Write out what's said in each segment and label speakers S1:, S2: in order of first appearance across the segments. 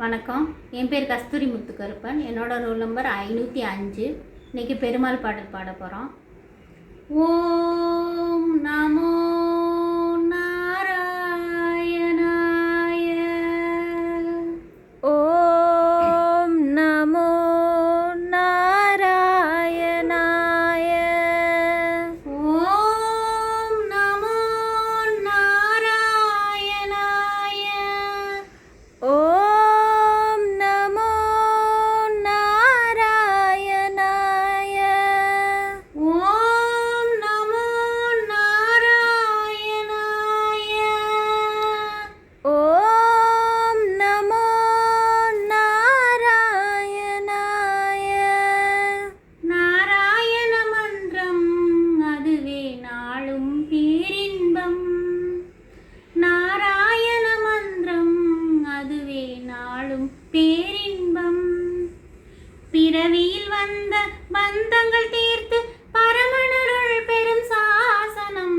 S1: வணக்கம். என் பேர் கஸ்தூரி முத்துக்கருப்பன். என்னோட ரோல் நம்பர் ஐநூற்றி அஞ்சு. இன்னைக்கு பெருமாள் பாடல் பாட போகிறோம் ஓம் நமோ நாளும் பேரின்பம். பிறவியில் வந்த பந்தங்கள் தீர்த்து பரமனருள் பெரும் சாசனம்.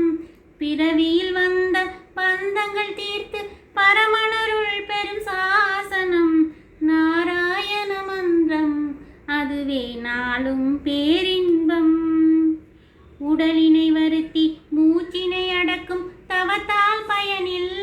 S1: பிறவியில் வந்த பந்தங்கள் தீர்த்து பரமனருள் பெரும் சாசனம். நாராயண மந்திரம் அதுவே நாளும் பேரின்பம். உடலினை வருத்தி மூச்சினை அடக்கும் தவத்தால் பயனில்லை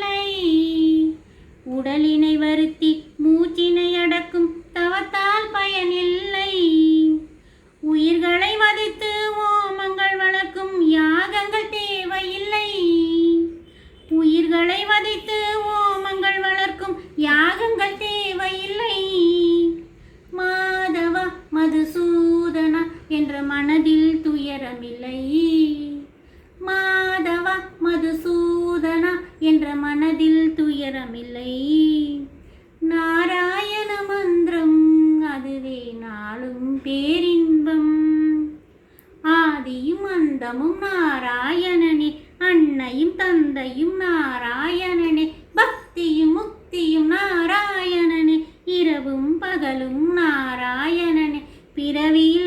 S1: மனதில் துயரமில்லை. மாதவ மதுசூதனா என்ற மனதில் துயரமில்லை. நாராயண மந்திரம் அதுவே நாளும் பேரின்பம். ஆதியும் அந்தமும் நாராயணனே அன்னையும் தந்தையும் நாராயணனே பக்தியும் முக்தியும் நாராயணனே இரவும் பகலும் நாராயணனே பிறவியில்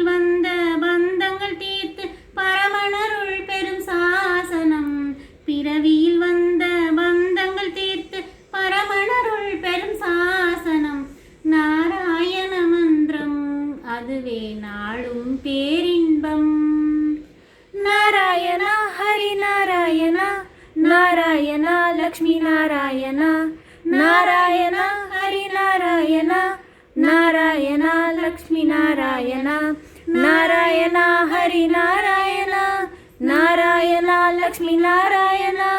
S1: அதுவே நாளும் பேரின்பம். நாராயணா ஹரி நாராயணா நாராயணா லக்ஷ்மி நாராயணா
S2: நாராயணா ஹரி நாராயணா நாராயணா லக்ஷ்மி நாராயணா நாராயணா ஹரி நாராயணா நாராயணா லக்ஷ்மி நாராயணா